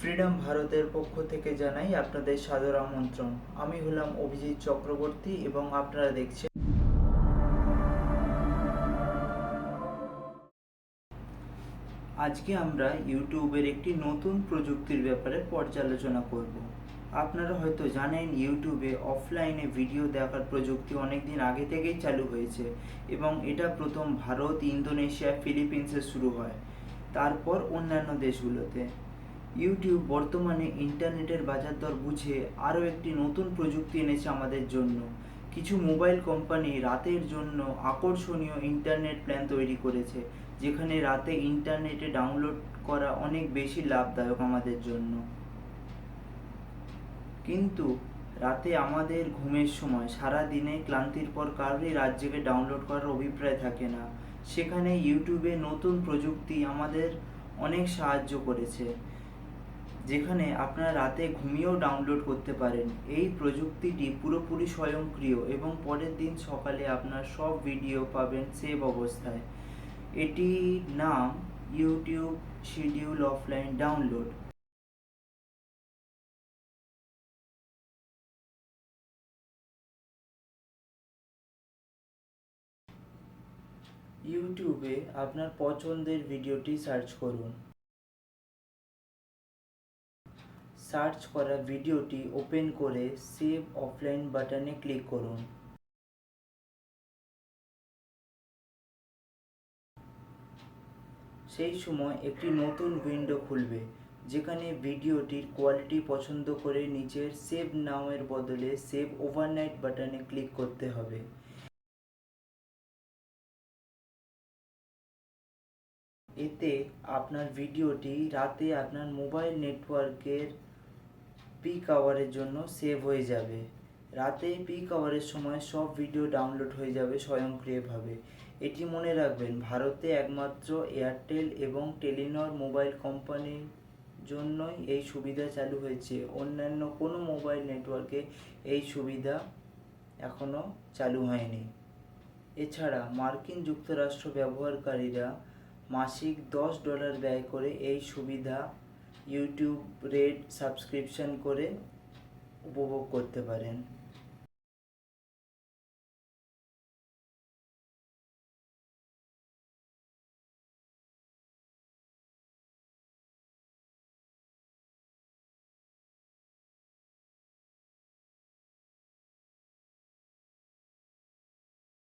Freedom ভারতের পক্ষ থেকে জানাই আপনাদের সাদর আমন্ত্রণ। আমি হলাম অভিজিৎ চক্রবর্তী এবং আপনারা দেখছেন আজকে আমরা ইউটিউবের একটি নতুন প্রযুক্তির ব্যাপারে পর্যালোচনা করব। আপনারা হয়তো জানেন, ইউটিউবে অফলাইনে ভিডিও দেখার প্রযুক্তি অনেক দিন আগে থেকেই চালু হয়েছে এবং এটা প্রথম ভারত, ইন্দোনেশিয়া, ফিলিপিন্সে শুরু হয়। তারপর অন্যান্য দেশগুলোতে। ইউটিউব বর্তমানে ইন্টারনেটের বাজার দর বুঝে আরও একটি নতুন প্রযুক্তি এনেছে আমাদের জন্য। কিছু মোবাইল কোম্পানি রাতের জন্য আকর্ষণীয় ইন্টারনেট প্ল্যান তৈরি করেছে, যেখানে রাতে ইন্টারনেটে ডাউনলোড করা অনেক বেশি লাভদায়ক আমাদের জন্য। কিন্তু রাতে আমাদের ঘুমের সময় সারা দিনে ক্লান্তির পর কারোরই জেগে ডাউনলোড করার অভিপ্রায় থাকে না। সেখানে ইউটিউবে নতুন প্রযুক্তি আমাদের অনেক সাহায্য করেছে। যেখানে আপনারা রাতে ঘুমিয়েও ডাউনলোড করতে পারেন। এই প্রযুক্তিটি পুরোপুরি স্বয়ংক্রিয় এবং পরের দিন সকালে আপনার সব ভিডিও পাবেন সেভ অবস্থায়। এটির নাম ইউটিউব শিডিউল অফলাইন ডাউনলোড ইউটিউবে আপনার পছন্দের ভিডিওটি সার্চ করুন। সার্চ করা ভিডিওটি ওপেন করে সেভ অফলাইন বাটনে ক্লিক করুন। সেই সময় একটি নতুন উইন্ডো খুলবে, যেখানে ভিডিওটির কোয়ালিটি পছন্দ করে নিচের সেভ নাও এর বদলে সেভ ওভারনাইট বাটনে ক্লিক করতে হবে। এতে আপনার ভিডিওটি রাতে আপনার মোবাইল নেটওয়ার্কের পিক আওয়ারের জন্য সেভ হয়ে যাবে। রাতে পিক আওয়ারের সময় সব ভিডিও ডাউনলোড হয়ে যাবে স্বয়ংক্রিয়ভাবে। এটি মনে রাখবেন, ভারতে একমাত্র এয়ারটেল এবং টেলিনর মোবাইল কোম্পানির জন্যই এই সুবিধা চালু হয়েছে। অন্যান্য কোনো মোবাইল নেটওয়ার্কে এই সুবিধা এখনও চালু হয়নি। এছাড়া মার্কিন যুক্তরাষ্ট্র ব্যবহারকারীরা মাসিক দশ ডলার ব্যয় করে এই সুবিধা ইউটিউব রেড সাবস্ক্রিপশন করে উপভোগ করতে পারেন।